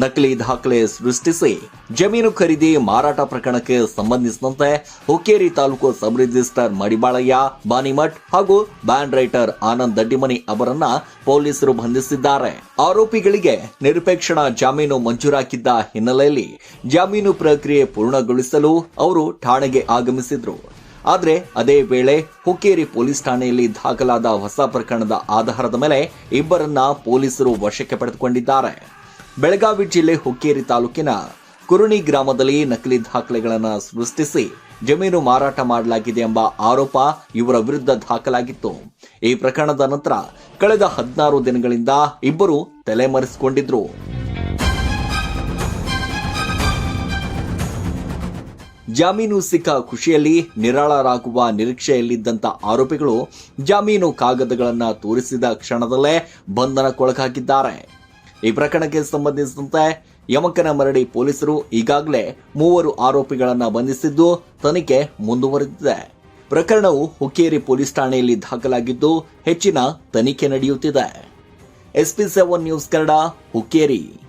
ನಕಲಿ ದಾಖಲೆ ಸೃಷ್ಟಿಸಿ ಜಮೀನು ಖರೀದಿ ಮಾರಾಟ ಪ್ರಕರಣಕ್ಕೆ ಸಂಬಂಧಿಸಿದಂತೆ ಹುಕ್ಕೇರಿ ತಾಲೂಕು ಸಬ್ ರಿಜಿಸ್ಟರ್ ಮಡಿಬಾಳಯ್ಯ, ಬಾನಿಮಠ್ ಹಾಗೂ ಬ್ಯಾಂಡ್ ರೈಟರ್ ಆನಂದ್ ದಡ್ಡಿಮನಿ ಅವರನ್ನ ಪೊಲೀಸರು ಬಂಧಿಸಿದ್ದಾರೆ. ಆರೋಪಿಗಳಿಗೆ ನಿರ್ಪೇಕ್ಷಣಾ ಜಾಮೀನು ಮಂಜೂರಾಗಿದ್ದ ಹಿನ್ನೆಲೆಯಲ್ಲಿ ಜಾಮೀನು ಪ್ರಕ್ರಿಯೆ ಪೂರ್ಣಗೊಳಿಸಲು ಅವರು ಠಾಣೆಗೆ ಆಗಮಿಸಿದ್ರು. ಆದರೆ ಅದೇ ವೇಳೆ ಹುಕ್ಕೇರಿ ಪೊಲೀಸ್ ಠಾಣೆಯಲ್ಲಿ ದಾಖಲಾದ ಹೊಸ ಪ್ರಕರಣದ ಆಧಾರದ ಮೇಲೆ ಇಬ್ಬರನ್ನ ಪೊಲೀಸರು ವಶಕ್ಕೆ ಪಡೆದುಕೊಂಡಿದ್ದಾರೆ. ಬೆಳಗಾವಿ ಜಿಲ್ಲೆ ಹುಕ್ಕೇರಿ ತಾಲೂಕಿನ ಕುರುಣಿ ಗ್ರಾಮದಲ್ಲಿ ನಕಲಿ ದಾಖಲೆಗಳನ್ನು ಸೃಷ್ಟಿಸಿ ಜಮೀನು ಮಾರಾಟ ಮಾಡಲಾಗಿದೆ ಎಂಬ ಆರೋಪ ಇವರ ವಿರುದ್ಧ ದಾಖಲಾಗಿತ್ತು. ಈ ಪ್ರಕರಣದ ನಂತರ ಕಳೆದ ಹದಿನಾರು ದಿನಗಳಿಂದ ಇಬ್ಬರು ತಲೆಮರೆಸಿಕೊಂಡಿದ್ರು. ಜಾಮೀನು ಸಿಕ್ಕ ಖುಷಿಯಲ್ಲಿ ನಿರಾಳರಾಗುವ ನಿರೀಕ್ಷೆಯಲ್ಲಿದ್ದಂಥ ಆರೋಪಿಗಳು ಜಾಮೀನು ಕಾಗದಗಳನ್ನು ತೋರಿಸಿದ ಕ್ಷಣದಲ್ಲೇ ಬಂಧನಕ್ಕೊಳಗಾಗಿದ್ದಾರೆ. ಈ ಪ್ರಕರಣಕ್ಕೆ ಸಂಬಂಧಿಸಿದಂತೆ ಯಮಕನ ಮರಡಿ ಪೊಲೀಸರು ಈಗಾಗಲೇ ಮೂವರು ಆರೋಪಿಗಳನ್ನು ಬಂಧಿಸಿದ್ದು, ತನಿಖೆ ಮುಂದುವರೆದಿದೆ. ಪ್ರಕರಣವು ಹುಕ್ಕೇರಿ ಪೊಲೀಸ್ ಠಾಣೆಯಲ್ಲಿ ದಾಖಲಾಗಿದ್ದು, ಹೆಚ್ಚಿನ ತನಿಖೆ ನಡೆಯುತ್ತಿದೆ. SP seven news Kannada, Hukkeri.